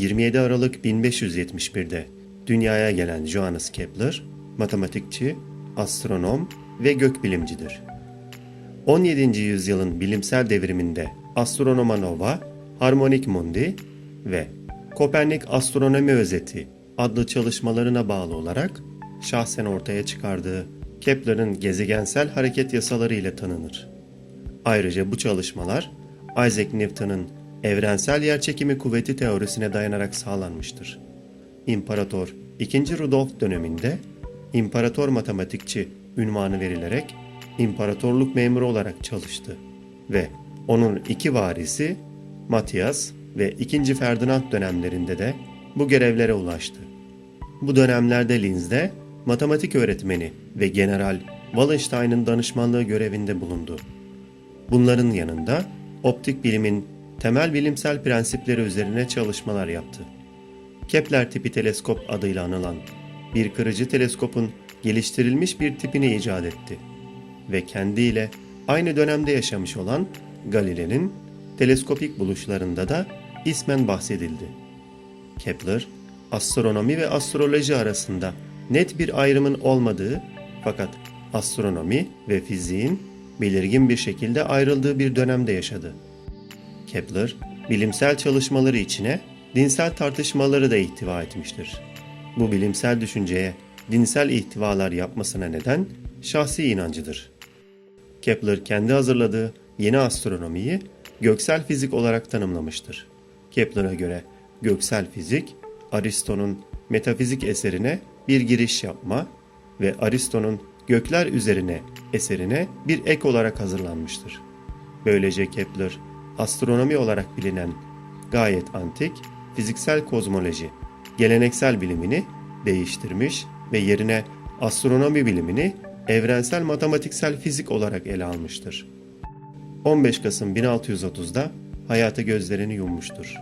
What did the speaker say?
27 Aralık 1571'de dünyaya gelen Johannes Kepler, matematikçi, astronom ve gökbilimcidir. 17. yüzyılın bilimsel devriminde Astronoma Nova, Harmonik Mundi ve Kopernik Astronomi Özeti adlı çalışmalarına bağlı olarak şahsen ortaya çıkardığı Kepler'in gezegensel hareket yasaları ile tanınır. Ayrıca bu çalışmalar Isaac Newton'un evrensel yerçekimi kuvveti teorisine dayanarak sağlanmıştır. İmparator II. Rudolf döneminde İmparator Matematikçi ünvanı verilerek imparatorluk memuru olarak çalıştı ve onun iki varisi Matthias ve II. Ferdinand dönemlerinde de bu görevlere ulaştı. Bu dönemlerde Linz'de matematik öğretmeni ve General Wallenstein'ın danışmanlığı görevinde bulundu. Bunların yanında optik bilimin temel bilimsel prensipleri üzerine çalışmalar yaptı. Kepler tipi teleskop adıyla anılan bir kırıcı teleskopun geliştirilmiş bir tipini icat etti ve kendiyle aynı dönemde yaşamış olan Galile'nin teleskopik buluşlarında da ismen bahsedildi. Kepler, astronomi ve astroloji arasında net bir ayrımın olmadığı fakat astronomi ve fiziğin belirgin bir şekilde ayrıldığı bir dönemde yaşadı. Kepler, bilimsel çalışmaları içine dinsel tartışmaları da ihtiva etmiştir. Bu bilimsel düşünceye dinsel ihtivalar yapmasına neden şahsi inancıdır. Kepler kendi hazırladığı yeni astronomiyi göksel fizik olarak tanımlamıştır. Kepler'a göre göksel fizik, Aristo'nun metafizik eserine bir giriş yapma ve Aristo'nun gökler üzerine eserine bir ek olarak hazırlanmıştır. Böylece Kepler, astronomi olarak bilinen gayet antik fiziksel kozmoloji, geleneksel bilimini değiştirmiş ve yerine astronomi bilimini evrensel matematiksel fizik olarak ele almıştır. 15 Kasım 1630'da hayata gözlerini yummuştur.